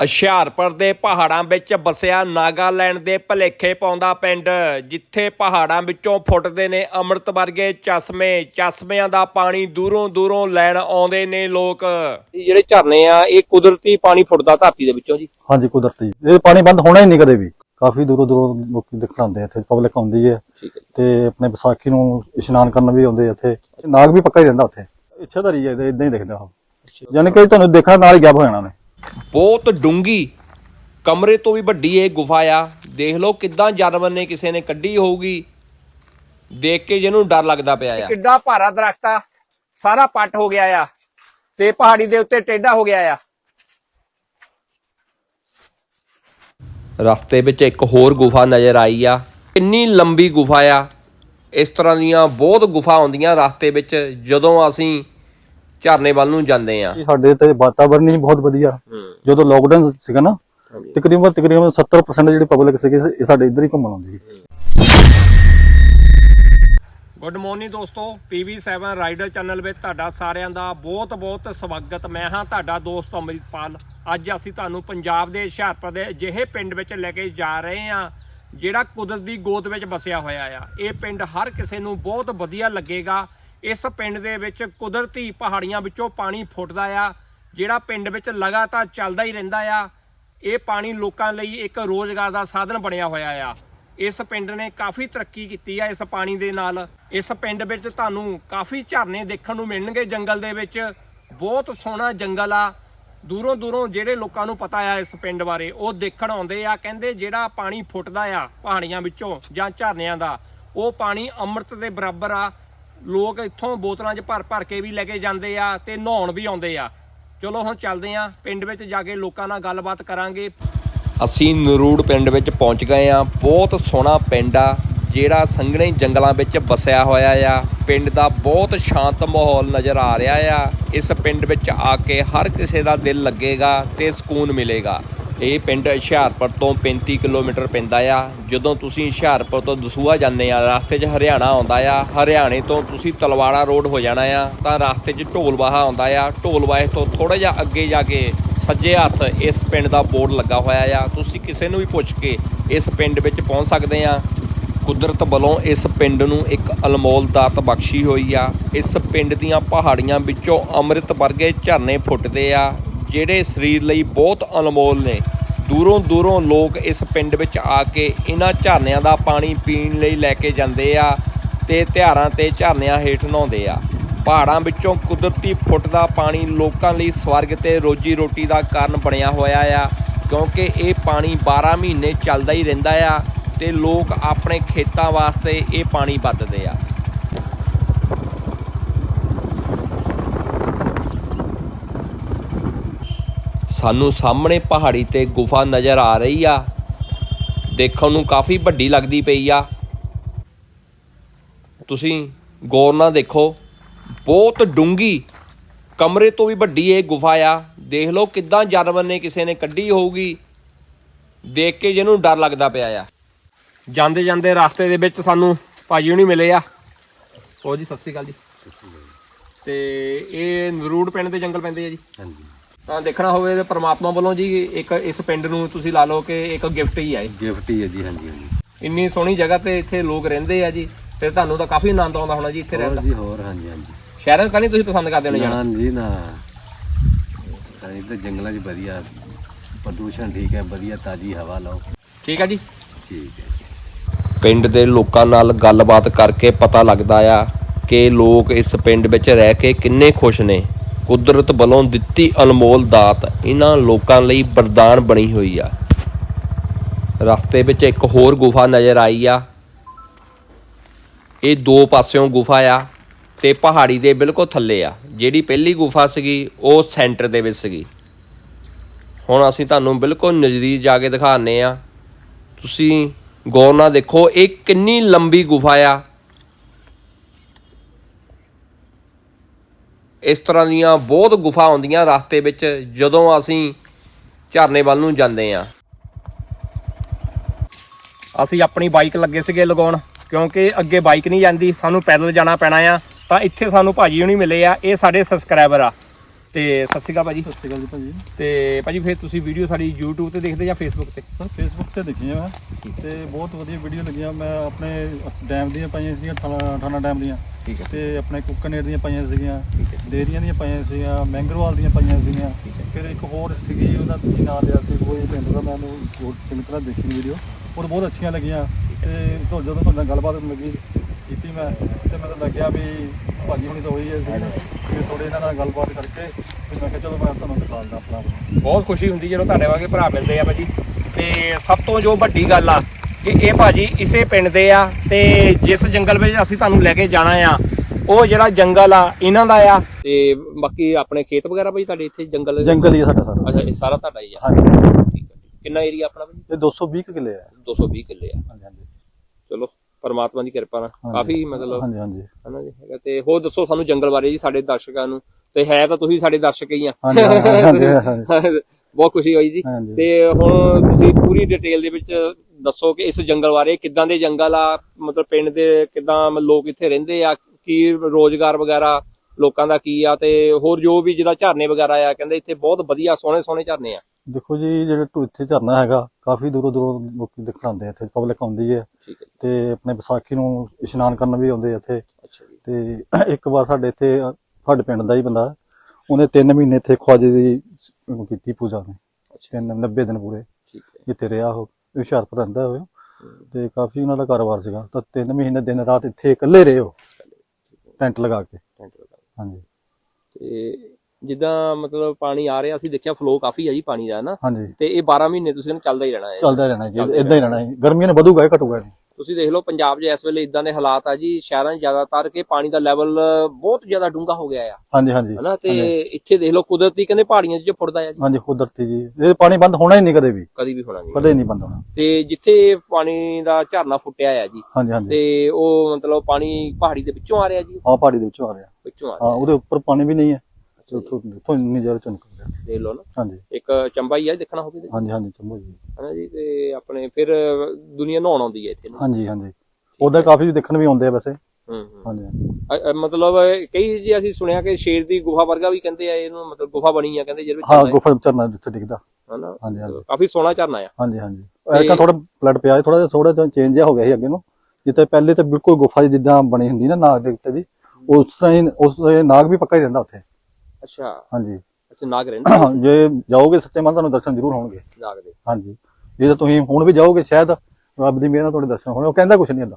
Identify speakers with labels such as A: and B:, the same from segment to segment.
A: ਹੁਸ਼ਿਆਰਪੁਰ ਦੇ ਪਹਾੜਾਂ ਵਿੱਚ ਵਸਿਆ ਨਾਗਾਲੈਂਡ ਦੇ ਭਲੇਖੇ ਪਾਉਂਦਾ ਪਿੰਡ ਜਿੱਥੇ ਪਹਾੜਾਂ ਵਿੱਚੋਂ ਫੁੱਟਦੇ ਨੇ ਅੰਮ੍ਰਿਤ ਵਰਗੇ ਚਸ਼ਮੇ। ਚਸ਼ਮਿਆਂ ਦਾ ਪਾਣੀ ਦੂਰੋਂ ਦੂਰੋਂ ਲੈਣ ਆਉਂਦੇ ਨੇ ਲੋਕ। ਇਹ ਜਿਹੜੇ ਝਰਨੇ ਆ ਇਹ ਕੁਦਰਤੀ ਪਾਣੀ ਫੁੱਟਦਾ ਧਰਤੀ ਦੇ ਵਿੱਚੋਂ ਜੀ?
B: ਹਾਂਜੀ ਕੁਦਰਤੀ। ਇਹ ਪਾਣੀ ਬੰਦ ਹੋਣਾ ਹੀ ਨਹੀਂ ਕਦੇ ਵੀ। ਕਾਫੀ ਦੂਰੋਂ ਦੂਰੋਂ ਲੋਕੀ ਦੇਖਣ ਆਉਂਦੇ ਆ ਇੱਥੇ ਪਬਲਿਕ ਆਉਂਦੀ ਹੈ। ਤੇ ਆਪਣੇ ਵਿਸਾਖੀ ਨੂੰ ਇਸ਼ਨਾਨ ਕਰਨ ਵੀ ਆਉਂਦੇ ਆ ਇੱਥੇ। ਨਾਗ ਵੀ ਪੱਕਾ ਹੀ ਰਹਿੰਦਾ ਉੱਥੇ। ਇੱਛਾਧਾਰੀ ਹੈ ਇਦਾਂ ਹੀ ਦੇਖਦੇ ਆ। ਯਾਨੀ ਕਿ ਤੁਹਾਨੂੰ ਦੇਖਣਾ ਨਾਲ ਹੀ ਗਾਇਬ ਹੋ ਜਾਣਾ ਨੇ
A: ਬਹੁਤ ਡੂੰਗੀ। ਕਮਰੇ ਤੋਂ ਵੀ ਵੱਡੀ ਇਹ ਗੁਫਾ ਆ। ਦੇਖ ਲਓ ਕਿੱਦਾਂ ਜਾਨਵਰ ਨੇ ਕਿਸੇ ਨੇ ਕੱਢੀ ਹੋਊਗੀ। ਦੇਖ ਕੇ ਜਿਹਨੂੰ ਡਰ ਲੱਗਦਾ ਪਿਆ ਆ। ਕਿੱਡਾ ਭਾਰਾ ਦਰਖਤ ਆ। ਸਾਰਾ ਪੱਟ ਹੋ ਗਿਆ ਆ ਤੇ ਪਹਾੜੀ ਦੇ ਉੱਤੇ ਟੇਢਾ ਹੋ ਗਿਆ ਆ। ਰਸਤੇ ਵਿੱਚ ਇੱਕ ਹੋਰ ਗੁਫਾ ਨਜ਼ਰ ਆਈ ਆ। ਕਿੰਨੀ ਲੰਬੀ ਗੁਫਾ ਆ। ਇਸ ਤਰ੍ਹਾਂ ਦੀਆਂ ਬਹੁਤ ਗੁਫਾ ਆਉਂਦੀਆਂ ਰਸਤੇ ਵਿੱਚ। ਜਦੋਂ ਅਸੀਂ ਝਰਨੇ ਵੱਲ ਨੂੰ ਜਾਂਦੇ ਆ।
B: ਸਾਡੇ ਤੇ ਵਾਤਾਵਰਨ ਹੀ ਬਹੁਤ ਵਧੀਆ। ਜਦੋਂ ਲੋਕਡਾਊਨ ਸੀਗਾ ਨਾ ਤਕਰੀਬਨ ਤਕਰੀਬਨ 70% ਜਿਹੜੀ ਪਬਲਿਕ ਸੀਗੀ ਇਹ ਸਾਡੇ ਇੱਧਰ ਹੀ ਘੁੰਮਣ ਆਉਂਦੀ ਸੀ।
A: ਗੁੱਡ ਮਾਰਨਿੰਗ ਦੋਸਤੋ PV7 ਰਾਈਡਰ ਚੈਨਲ ਵਿੱਚ ਤੁਹਾਡਾ ਸਾਰਿਆਂ ਦਾ ਬਹੁਤ-ਬਹੁਤ ਸਵਾਗਤ। ਮੈਂ ਹਾਂ ਤੁਹਾਡਾ ਦੋਸਤ ਅਮਰਿਤਪਾਲ। ਅੱਜ ਅਸੀਂ ਤੁਹਾਨੂੰ ਪੰਜਾਬ ਦੇ ਹੁਸ਼ਿਆਰਪੁਰ ਦੇ ਅਜਿਹੇ ਪਿੰਡ ਵਿੱਚ ਲੈ ਕੇ ਜਾ ਰਹੇ ਹਾਂ ਜਿਹੜਾ ਕੁਦਰਤ ਦੀ ਗੋਦ ਵਿੱਚ ਵਸਿਆ ਹੋਇਆ ਆ। ਇਹ ਪਿੰਡ ਹਰ ਕਿਸੇ ਨੂੰ ਬਹੁਤ ਵਧੀਆ ਲੱਗੇਗਾ। ਇਸ ਪਿੰਡ ਦੇ ਵਿੱਚ ਕੁਦਰਤੀ ਪਹਾੜੀਆਂ ਵਿੱਚੋਂ ਪਾਣੀ ਫੁੱਟਦਾ ਆ, ਜਿਹੜਾ ਪਿੰਡ ਵਿੱਚ ਲਗਾਤਾਰ ਚੱਲਦਾ ਹੀ ਰਹਿੰਦਾ ਆ। ਇਹ ਪਾਣੀ ਲੋਕਾਂ ਲਈ ਇੱਕ ਰੋਜ਼ਗਾਰ ਦਾ ਸਾਧਨ ਬਣਿਆ ਹੋਇਆ ਆ। ਇਸ ਪਿੰਡ ਨੇ ਕਾਫੀ ਤਰੱਕੀ ਕੀਤੀ ਆ ਇਸ ਪਾਣੀ ਦੇ ਨਾਲ। ਇਸ ਪਿੰਡ ਵਿੱਚ ਤੁਹਾਨੂੰ ਕਾਫੀ ਝਰਨੇ ਦੇਖਣ ਨੂੰ ਮਿਲਣਗੇ ਜੰਗਲ ਦੇ ਵਿੱਚ। ਬਹੁਤ ਸੋਹਣਾ ਜੰਗਲ ਆ। ਦੂਰੋਂ ਦੂਰੋਂ ਜਿਹੜੇ ਲੋਕਾਂ ਨੂੰ ਪਤਾ ਆ ਇਸ ਪਿੰਡ ਬਾਰੇ, ਉਹ ਦੇਖਣ ਆਉਂਦੇ ਆ। ਕਹਿੰਦੇ ਜਿਹੜਾ ਪਾਣੀ ਫੁੱਟਦਾ ਆ ਪਹਾੜੀਆਂ ਵਿੱਚੋਂ ਜਾਂ ਝਰਨਿਆਂ ਦਾ, ਉਹ ਪਾਣੀ ਅੰਮ੍ਰਿਤ ਦੇ ਬਰਾਬਰ ਆ। ਲੋਕ ਇੱਥੋਂ ਬੋਤਲਾਂ 'ਚ ਭਰ ਭਰ ਕੇ ਵੀ ਲੈ ਕੇ ਜਾਂਦੇ ਆ ਤੇ ਨਹਾਉਣ ਵੀ ਆਉਂਦੇ ਆ। ਚਲੋ ਹੁਣ ਚੱਲਦੇ ਆ, ਪਿੰਡ ਵਿੱਚ ਜਾ ਕੇ ਲੋਕਾਂ ਨਾਲ ਗੱਲਬਾਤ ਕਰਾਂਗੇ। ਅਸੀਂ ਨਰੂੜ ਪਿੰਡ ਵਿੱਚ ਪਹੁੰਚ ਗਏ ਆ, ਬਹੁਤ ਸੋਹਣਾ ਪਿੰਡ ਆ, ਜਿਹੜਾ ਸੰਘਣੇ ਜੰਗਲਾਂ ਵਿੱਚ ਵਸਿਆ ਹੋਇਆ ਆ। ਪਿੰਡ ਦਾ ਬਹੁਤ ਸ਼ਾਂਤ ਮਾਹੌਲ ਨਜ਼ਰ ਆ ਰਿਹਾ ਆ। ਇਸ ਪਿੰਡ ਵਿੱਚ ਆ ਕੇ ਹਰ ਕਿਸੇ ਦਾ ਦਿਲ ਲੱਗੇਗਾ ਤੇ ਸਕੂਨ ਮਿਲੇਗਾ। ਇਹ ਪਿੰਡ ਹੁਸ਼ਿਆਰਪੁਰ ਤੋਂ 35 ਕਿਲੋਮੀਟਰ ਪੈਂਦਾ ਆ। ਜਦੋਂ ਤੁਸੀਂ ਹੁਸ਼ਿਆਰਪੁਰ ਤੋਂ ਦਸੂਹਾ ਜਾਂਦੇ ਆ, ਰਸਤੇ 'ਚ ਹਰਿਆਣਾ ਆਉਂਦਾ ਆ। ਹਰਿਆਣੇ ਤੋਂ ਤੁਸੀਂ ਤਲਵਾੜਾ ਰੋਡ ਹੋ ਜਾਣਾ ਆ, ਤਾਂ ਰਸਤੇ 'ਚ ਢੋਲਵਾਹਾ ਆਉਂਦਾ ਆ। ਢੋਲਵਾਹੇ ਤੋਂ ਥੋੜਾ ਜਿਹਾ ਅੱਗੇ ਜਾ ਕੇ ਸੱਜੇ ਹੱਥ ਇਸ ਪਿੰਡ ਦਾ ਬੋਰਡ ਲੱਗਾ ਹੋਇਆ ਆ। ਤੁਸੀਂ ਕਿਸੇ ਨੂੰ ਵੀ ਪੁੱਛ ਕੇ ਇਸ ਪਿੰਡ ਵਿੱਚ ਪਹੁੰਚ ਸਕਦੇ ਆ। ਕੁਦਰਤ ਵੱਲੋਂ ਇਸ ਪਿੰਡ ਨੂੰ ਇੱਕ ਅਲਮੋਲ ਦਾਤ ਬਖਸ਼ੀ ਹੋਈ ਆ। ਇਸ ਪਿੰਡ ਦੀਆਂ ਪਹਾੜੀਆਂ ਵਿੱਚੋਂ ਅੰਮ੍ਰਿਤ ਵਰਗੇ ਝਰਨੇ ਫੁੱਟਦੇ ਆ। ਜਿਹੜੇ ਸਰੀਰ ਲਈ ਬਹੁਤ ਅਨਮੋਲ ਨੇ। ਦੂਰੋਂ ਦੂਰੋਂ ਲੋਕ ਇਸ ਪਿੰਡ ਵਿੱਚ ਆ ਕੇ ਇਹਨਾਂ ਝਰਨਿਆਂ ਦਾ ਪਾਣੀ ਪੀਣ ਲਈ ਲੈ ਕੇ ਜਾਂਦੇ ਆ ਤੇ ਤਿਉਹਾਰਾਂ ਤੇ ਝਰਨਿਆਂ ਹੇਠ ਨਹਾਉਂਦੇ ਆ। ਪਹਾੜਾਂ ਵਿੱਚੋਂ ਕੁਦਰਤੀ ਫੁੱਟ ਦਾ ਪਾਣੀ ਲੋਕਾਂ ਲਈ ਸਵਰਗ ਤੇ ਰੋਜੀ ਰੋਟੀ ਦਾ ਕਾਰਨ ਬਣਿਆ ਹੋਇਆ ਆ, ਕਿਉਂਕਿ ਇਹ ਪਾਣੀ 12 ਮਹੀਨੇ ਚੱਲਦਾ ਹੀ ਰਹਿੰਦਾ ਆ ਤੇ ਲੋਕ ਆਪਣੇ ਖੇਤਾਂ ਵਾਸਤੇ ਇਹ ਪਾਣੀ ਵਰਤਦੇ ਆ। ਸਾਨੂੰ ਸਾਹਮਣੇ ਪਹਾੜੀ ਤੇ ਗੁਫਾ ਨਜ਼ਰ ਆ ਰਹੀ ਆ। ਦੇਖਣ ਨੂੰ ਕਾਫੀ ਵੱਡੀ ਲੱਗਦੀ ਪਈ ਆ। ਤੁਸੀਂ ਗੌਰ ਨਾਲ ਦੇਖੋ ਬਹੁਤ ਡੂੰਗੀ ਕਮਰੇ ਤੋਂ ਵੀ ਵੱਡੀ ਇਹ ਗੁਫਾ ਆ। ਦੇਖ ਲਓ ਕਿੱਦਾਂ ਜਾਨਵਰ ਨੇ ਕਿਸੇ ਨੇ ਕੱਢੀ ਹੋਊਗੀ। ਦੇਖ ਕੇ ਜਿਹਨੂੰ ਡਰ ਲੱਗਦਾ ਪਿਆ ਆ। ਜਾਂਦੇ ਜਾਂਦੇ ਰਸਤੇ ਦੇ ਵਿੱਚ ਸਾਨੂੰ ਭਾਜੀ ਹੁਣੀ ਮਿਲੇ ਆ। ਉਹ ਜੀ। ਸਤਿ ਸ਼੍ਰੀ ਅਕਾਲ ਜੀ। ਤੇ ਇਹ ਨਰੂੜ ਪਿੰਡ ਦੇ ਜੰਗਲ ਪੈਂਦੇ ਆ ਜੀ।
C: ਹਾਂਜੀ।
A: ਤਾਂ ਦੇਖਣਾ ਹੋਵੇ ਤੇ ਪ੍ਰਮਾਤਮਾ ਵੱਲੋਂ ਜੀ ਇੱਕ ਇਸ ਪਿੰਡ ਨੂੰ ਤੁਸੀਂ ਲਾ ਲਓ ਕਿ ਇੱਕ ਗਿਫਟ ਹੀ ਇਹ।
C: ਗਿਫਟ ਹੀ ਹੈ ਜੀ ਹਾਂਜੀ ਹਾਂਜੀ।
A: ਇੰਨੀ ਸੋਹਣੀ ਜਗ੍ਹਾ ਤੇ ਇੱਥੇ ਲੋਕ ਰਹਿੰਦੇ ਆ ਜੀ ਤੇ ਤੁਹਾਨੂੰ ਤਾਂ ਕਾਫੀ ਆਨੰਦ ਆਉਂਦਾ ਹੋਣਾ ਜੀ ਇੱਥੇ ਰਹਿਣ
C: ਹੋਰ
A: ਦਾ।
C: ਜੀ ਹੋਰ ਹਾਂਜੀ ਹਾਂਜੀ।
A: ਸ਼ਹਿਰਾਂ 'ਚ ਤੁਸੀਂ ਪਸੰਦ ਕਰਦੇ ਹੋ ਜਾਣਾ?
C: ਨਾ ਜੀ ਨਾ। ਸਾਡੀ ਤਾਂ ਜੰਗਲਾਂ 'ਚ ਵਧੀਆ ਪ੍ਰਦੂਸ਼ਣ ਠੀਕ ਹੈ ਵਧੀਆ ਤਾਜ਼ੀ ਹਵਾ ਲਓ।
A: ਠੀਕ ਆ ਜੀ।
C: ਠੀਕ ਹੈ। ਜੀ
A: ਪਿੰਡ ਦੇ ਲੋਕਾਂ ਨਾਲ ਗੱਲਬਾਤ ਕਰਕੇ ਪਤਾ ਲੱਗਦਾ ਆ ਕਿ ਲੋਕ ਇਸ ਪਿੰਡ ਵਿੱਚ ਰਹਿ ਕੇ ਕਿੰਨੇ ਖੁਸ਼ ਨੇ। ਕੁਦਰਤ ਵੱਲੋਂ ਦਿੱਤੀ ਅਨਮੋਲ ਦਾਤ ਇਹਨਾਂ ਲੋਕਾਂ ਲਈ ਵਰਦਾਨ ਬਣੀ ਹੋਈ ਆ। ਰਸਤੇ ਵਿੱਚ ਇੱਕ ਹੋਰ ਗੁਫਾ ਨਜ਼ਰ ਆਈ ਆ। ਇਹ ਦੋ ਪਾਸਿਓਂ ਗੁਫਾ ਆ ਤੇ ਪਹਾੜੀ ਦੇ ਬਿਲਕੁਲ ਥੱਲੇ ਆ। ਜਿਹੜੀ ਪਹਿਲੀ ਗੁਫਾ ਸੀਗੀ, ਉਹ ਸੈਂਟਰ ਦੇ ਵਿੱਚ ਸੀਗੀ। ਹੁਣ ਅਸੀਂ ਤੁਹਾਨੂੰ ਬਿਲਕੁਲ ਨਜ਼ਦੀਕ ਜਾ ਕੇ ਦਿਖਾਉਂਦੇ ਆ। ਤੁਸੀਂ ਗੌਰ ਨਾਲ ਦੇਖੋ, ਇਹ ਕਿੰਨੀ ਲੰਬੀ ਗੁਫਾ ਆ। ਇਸ ਤਰ੍ਹਾਂ ਦੀਆਂ ਬਹੁਤ ਗੁਫਾ ਆਉਂਦੀਆਂ ਰਸਤੇ ਵਿੱਚ ਜਦੋਂ ਅਸੀਂ ਝਰਨੇ ਵੱਲ ਨੂੰ ਜਾਂਦੇ ਆ ਅਸੀਂ ਆਪਣੀ ਬਾਈਕ ਲੱਗੇ ਸੀਗੇ ਲਗਾਉਣ, ਕਿਉਂਕਿ ਅੱਗੇ ਬਾਈਕ ਨਹੀਂ ਜਾਂਦੀ, ਸਾਨੂੰ ਪੈਦਲ ਜਾਣਾ ਪੈਣਾ ਆ, ਤਾਂ ਇੱਥੇ ਸਾਨੂੰ ਭਾਜੀ ਹੁਣੀ ਮਿਲੇ ਆ, ਇਹ ਸਾਡੇ ਸਬਸਕ੍ਰਾਈਬਰ ਆ। ਤੇ ਸਤਿ ਸ਼੍ਰੀ ਅਕਾਲ ਭਾਜੀ।
B: ਸਤਿ ਸ਼੍ਰੀ ਅਕਾਲ ਜੀ ਭਾਜੀ।
A: ਤੇ ਭਾਜੀ ਫਿਰ ਤੁਸੀਂ ਵੀਡੀਓ ਸਾਡੀ YouTube ਤੇ ਦੇਖਦੇ ਜਾਂ Facebook ਤੇ?
B: ਸਰ ਫੇਸਬੁੱਕ ਤੇ ਦੇਖੀਆਂ ਮੈਂ। ਤੇ ਬਹੁਤ ਵਧੀਆ ਵੀਡੀਓ ਲੱਗੀਆਂ। ਮੈਂ ਆਪਣੇ ਡੈਮ ਦੀਆਂ ਪਾਈਆਂ ਸੀਗੀਆਂ ਠਾਣਾ ਠਾਣਾ ਡੈਮ ਦੀਆਂ।
A: ਠੀਕ ਹੈ।
B: ਤੇ ਆਪਣੇ ਕੁੱਕਨੇਰ ਦੀਆਂ ਪਾਈਆਂ ਸੀਗੀਆਂ ਡੇਰੀਆਂ ਦੀਆਂ ਪਾਈਆਂ ਸੀਗੀਆਂ ਮੈਂਗਰੋਵਾਲ ਦੀਆਂ ਪਾਈਆਂ ਸੀਗੀਆਂ। ਫਿਰ ਇੱਕ ਹੋਰ ਸੀਗੀ ਉਹਦਾ ਕੀ ਨਾਮ ਲਿਆ ਸੀ ਕੋਈ ਪਿੰਡ ਦਾ ਮੈਨੂੰ ਹੋਰ ਚੰਗੀ ਤਰ੍ਹਾਂ ਦੇਖੀ ਵੀਡੀਓ। ਉਹ ਬਹੁਤ ਅੱਛੀਆਂ ਲੱਗੀਆਂ। ਤੇ ਤੋਂ ਜਦੋਂ ਤੁਹਾਡੇ ਨਾਲ ਗੱਲਬਾਤ ਲੱਗੀ। ਕੀਤੀ ਮੈਂ ਤੇ ਮੈਨੂੰ ਲੱਗਿਆ ਵੀ ਭਾਜੀ ਹੁਣੀ ਤਾਂ ਹੋਈ ਹੈ ਤੇ ਥੋੜੇ ਇਹਨਾਂ ਨਾਲ ਗੱਲਬਾਤ ਕਰਕੇ ਤੇ ਮੈਂ ਕਿਹਾ ਚਲੋ ਮੈਂ ਤੁਹਾਨੂੰ ਦਿਖਾਉਂਦਾ ਆਪਣਾ।
A: ਬਹੁਤ ਖੁਸ਼ੀ ਹੁੰਦੀ ਜਦੋਂ ਤੁਹਾਡੇ ਵਰਗੇ ਭਰਾ ਮਿਲਦੇ ਆ ਭਾਜੀ। ਤੇ ਸਭ ਤੋਂ ਜੋ ਵੱਡੀ ਗੱਲ ਆ ਕਿ ਇਹ ਭਾਜੀ ਇਸੇ ਪਿੰਡ ਦੇ ਆ ਤੇ ਜਿਸ ਜੰਗਲ ਵਿੱਚ ਅਸੀਂ ਤੁਹਾਨੂੰ ਲੈ ਕੇ ਜਾਣਾ ਆ ਉਹ ਜਿਹੜਾ ਜੰਗਲ ਆ ਇਹਨਾਂ ਦਾ ਆ। ਤੇ ਬਾਕੀ ਆਪਣੇ ਖੇਤ ਵਗੈਰਾ ਭਾਜੀ ਤੁਹਾਡੇ ਇੱਥੇ ਜੰਗਲ
B: ਜੰਗਲ ਹੀ ਸਾਡਾ ਸਾਰਾ।
A: ਅੱਛਾ ਇਹ ਸਾਰਾ ਤੁਹਾਡਾ ਹੀ ਆ।
B: ਹਾਂਜੀ।
A: ਕਿੰਨਾ ਏਰੀਆ ਆਪਣਾ ਭਾਜੀ?
B: ਇਹ 220 ਕੁ ਕਿੱਲੇ ਆ।
A: 220 ਕਿੱਲੇ ਆ।
B: ਹਾਂਜੀ ਹਾਂਜੀ।
A: ਚਲੋ। ਪਰਮਾਤਮਾ ਦੀ ਕਿਰਪਾ ਨਾਲ। ਕਾਫੀ ਮਤਲਬ
B: ਹਾਂਜੀ ਹਾਂਜੀ
A: ਹਨਾ ਜੀ ਹੈਗਾ ਤੇ ਹੋਰ ਦੱਸੋ ਸਾਨੂੰ ਜੰਗਲ ਬਾਰੇ ਜੀ ਸਾਡੇ ਦਰਸ਼ਕਾਂ ਨੂੰ ਤੇ ਹੈ ਤਾਂ ਤੁਸੀਂ ਸਾਡੇ ਦਰਸ਼ਕ ਹੀ ਆ। ਬਹੁਤ ਖੁਸ਼ੀ ਹੋਈ ਜੀ। ਤੇ ਹੁਣ ਤੁਸੀਂ ਪੂਰੀ ਡਿਟੇਲ ਦੇ ਵਿੱਚ ਦੱਸੋ ਕਿ ਇਸ ਜੰਗਲ ਬਾਰੇ ਕਿੱਦਾਂ ਦੇ ਜੰਗਲ ਆ ਮਤਲਬ ਪਿੰਡ ਦੇ ਕਿੱਦਾਂ ਲੋਕ ਇੱਥੇ ਰਹਿੰਦੇ ਆ ਕੀ ਰੋਜ਼ਗਾਰ ਵਗੈਰਾ ਲੋਕਾਂ ਦਾ ਕੀ ਆ ਤੇ ਹੋਰ ਜੋ ਵੀ ਜਿਹਦਾ ਝਰਨੇ ਵਗੈਰਾ ਆ ਕਹਿੰਦੇ ਇੱਥੇ ਬਹੁਤ ਵਧੀਆ ਸੋਹਣੇ ਸੋਹਣੇ ਝਰਨੇ ਆ
B: ਦੇਖੋ ਜੀ ਜਿਹੜੇ ਟੂ ਇੱਥੇ ਝਰਨਾ ਹੈਗਾ ਕਾਫੀ ਦੂਰੋਂ ਦੂਰੋਂ ਲੋਕੀ ਦੇਖਣ ਆਉਂਦੇ ਆ ਇੱਥੇ ਪਬਲਿਕ ਆਉਂਦੀ ਹੈ।
A: ਠੀਕ ਹੈ। ਜੀ
B: ਤੇ ਆਪਣੇ ਵਿਸਾਖੀ ਨੂੰ ਇਸ਼ਨਾਨ ਕਰਨ ਵੀ ਆਉਂਦੇ ਆ ਇੱਥੇ।
A: ਅੱਛਾ ਜੀ।
B: ਤੇ ਇੱਕ ਵਾਰ ਸਾਡੇ ਇੱਥੇ ਸਾਡੇ ਪਿੰਡ ਦਾ ਹੀ ਬੰਦਾ ਉਹਨੇ 3 ਮਹੀਨੇ ਇੱਥੇ ਖਵਾਜੇ ਦੀ ਕੀਤੀ ਪੂਜਾ ਨੇ
A: ਅੱਛਾ।
B: 3 90 ਦਿਨ ਪੂਰੇ।
A: ਠੀਕ ਹੈ।
B: ਇੱਥੇ ਰਿਹਾ ਉਹ ਹੁਸ਼ਿਆਰਪੁਰ ਰਹਿੰਦਾ ਹੋਇਆ ਤੇ ਕਾਫੀ ਉਹਨਾਂ ਦਾ ਕਾਰੋਬਾਰ ਸੀਗਾ। ਤਾਂ 3 ਮਹੀਨੇ ਦਿਨ ਰਾਤ ਇੱਥੇ ਇਕੱਲੇ ਰਹੇ ਉਹ। ਟੈਂਟ ਲਗਾ ਕੇ. ਹਾਂਜੀ।
A: ਤੇ ਜਿੱਦਾਂ ਮਤਲਬ ਪਾਣੀ ਆ ਰਿਹਾ ਅਸੀਂ ਦੇਖਿਆ ਫਲੋ ਕਾਫੀ ਆ ਜੀ ਪਾਣੀ ਦਾ ਨਾ
B: ਹਾਂਜੀ।
A: ਤੇ ਇਹ 12 ਮਹੀਨੇ ਤੁਸੀਂ ਇਹਨੂੰ ਚੱਲਦਾ ਹੀ ਰਹਿਣਾ ਹੈ।
B: ਚੱਲਦਾ ਰਹਿਣਾ ਜੀ ਇਦਾਂ ਹੀ ਰਹਿਣਾ। ਜੀ। ਗਰਮੀਆਂ ਨੇ ਵਧੂਗਾ ਇਹ ਘਟੂਗਾ
A: ਤੁਸੀਂ ਦੇਖ ਲਓ ਪੰਜਾਬ 'ਚ ਇਸ ਵੇਲੇ ਇਦਾਂ ਦੇ ਹਾਲਾਤ ਆ ਜੀ ਸ਼ਹਿਰਾਂ 'ਚ ਜ਼ਿਆਦਾਤਰ ਕਿ ਪਾਣੀ ਦਾ ਲੈਵਲ ਬਹੁਤ ਜ਼ਿਆਦਾ ਡੂੰਘਾ ਹੋ ਗਿਆ ਆ।
B: ਹਾਂਜੀ ਹਾਂਜੀ।
A: ਹਨਾ ਤੇ ਇੱਥੇ ਦੇਖ ਲਓ ਕੁਦਰਤੀ ਕਹਿੰਦੇ ਪਹਾੜੀਆਂ 'ਚ ਜੋ ਫੁੱਟਦਾ ਆ ਜੀ।
B: ਹਾਂਜੀ ਕੁਦਰਤੀ ਜੀ। ਇਹ ਪਾਣੀ ਬੰਦ ਹੋਣਾ ਹੀ ਨਹੀਂ ਕਦੇ ਵੀ।
A: ਕਦੀ ਵੀ ਹੋਣਾ ਨਹੀਂ।
B: ਕਦੇ ਨਹੀਂ ਬੰਦ ਹੋਣਾ।
A: ਤੇ ਜਿੱਥੇ ਪਾਣੀ ਦਾ ਝਰਨਾ ਫੁੱਟਿਆ ਆ ਜੀ
B: ਹਾਂਜੀ ਹਾਂਜੀ।
A: ਤੇ ਉਹ ਮਤਲਬ ਪਾਣੀ ਪਹਾੜੀ ਦੇ ਵਿੱਚੋਂ ਆ ਰਿਹਾ ਜੀ।
B: ਹਾਂ ਪਹਾੜੀ ਦੇ ਵਿੱਚੋਂ ਆ ਰਿਹਾ।
A: ਵਿੱਚੋਂ ਆ
B: ਹਾਂ
A: ਰਿਹਾ।
B: ਉਹਦੇ ਉੱਪਰ ਪਾਣੀ ਵੀ ਨਹੀਂ ਹੈ। ਤੇ ਉੱਥੋਂ ਉੱਥੋਂ ਇੰਨੀ ਜ਼ਿਆਦਾ ਚਮਕ ਰਿਹਾ
A: ਦੇਖ ਲਓ ਨਾ।
B: ਹਾਂਜੀ।
A: ਇੱਕ ਚੰਬਾ ਹੀ ਆ ਦੇਖਣਾ ਹੋਵੇ ਤੇ।
B: ਹਾਂਜੀ ਹਾਂਜੀ ਚੰਬੋ ਜੀ
A: ਹਨਾ ਜੀ ਤੇ ਆਪਣੇ ਫਿਰ ਦੁਨੀਆ ਨਹਾਉਣ ਆਉਂਦੀ ਹੈ ਇੱਥੇ ਨਾ।
B: ਹਾਂਜੀ ਹਾਂਜੀ। ਉਹਦਾ ਕਾਫੀ ਦੇਖਣ ਵੀ ਆਉਂਦੇ ਆ ਵੈਸੇ।
A: ਹੂੰ ਹੂੰ।
B: ਹਾਂਜੀ ਹਾਂਜੀ।
A: ਅ- ਅ- ਮਤਲਬ ਕਈ ਜੀ ਅਸੀਂ ਸੁਣਿਆ ਕਿ ਸ਼ੇਰ ਦੀ ਗੁਫਾ ਵਰਗਾ ਵੀ ਕਹਿੰਦੇ ਆ ਇਹਨੂੰ ਮਤਲਬ ਗੁਫਾ ਬਣੀ ਆ ਕਹਿੰਦੇ ਜਿਹਦੇ ਵਿੱਚ
B: ਹਾਂ
A: ਝਰਨਾ
B: ਗੁਫਾ ਝਰਨਾ ਜਿੱਥੇ ਡਿੱਗਦਾ।
A: ਹੈ, ਹਨਾ?
B: ਹਾਂਜੀ ਹਾਂਜੀ।
A: ਕਾਫੀ ਸੋਹਣਾ ਝਰਨਾ ਆ।
B: ਹਾਂਜੀ ਹਾਂਜੀ। ਐਰਕਾ ਥੋੜਾ ਬਲੱਡ ਪਿਆ ਥੋੜਾ ਜਿਹਾ ਥੋੜਾ ਜਿਹਾ ਚੇਂਜ ਜਿਹਾ ਹੋ ਗਿਆ ਸੀ ਅੱਗੇ ਨੂੰ। ਜਿੱਥੇ ਪਹਿਲੇ ਤਾਂ ਬਿਲਕੁਲ ਗੁਫਾ ਜਿੱਦਾਂ ਬਣੀ ਹੁੰਦੀ ਨਾ ਨਾਗ ਦੇ ਉੱਤੇ ਦੀ ਉਸ ਤਰ੍ਹਾਂ ਹੀ ਉਸ ਤਰ੍ਹਾਂ ਹੀ ਨਾਗ ਵੀ ਪੱਕਾ ਹੀ ਰਹਿੰਦਾ ਉੱਥੇ।
A: ਅੱਛਾ।
B: ਹਾਂਜੀ।
A: ਅੱਛਾ ਨਾਗ ਰਹਿੰਦੇ
B: ਜੇ ਜਾਓਗੇ ਸੱਚੇ ਮਨ ਤੁਹਾਨੂੰ ਦਰਸ਼ਨ ਜ਼ਰੂਰ ਹੋਣਗੇ।
A: ਨਾਗ ਦੇ।
B: ਹਾਂਜੀ। ਜੇ ਤਾਂ ਤੁਸੀਂ ਹੁਣ ਵੀ ਜਾਓਗੇ ਸ਼ਾਇਦ ਰੱਬ ਦੀ ਮਿਹਰ ਨਾਲ ਤੁਹਾਡੇ ਦਰਸ਼ਨ ਹੋਣੇ। ਉਹ ਕਹਿੰਦਾ ਕੁਛ ਨਹੀਂ ਹੁੰਦਾ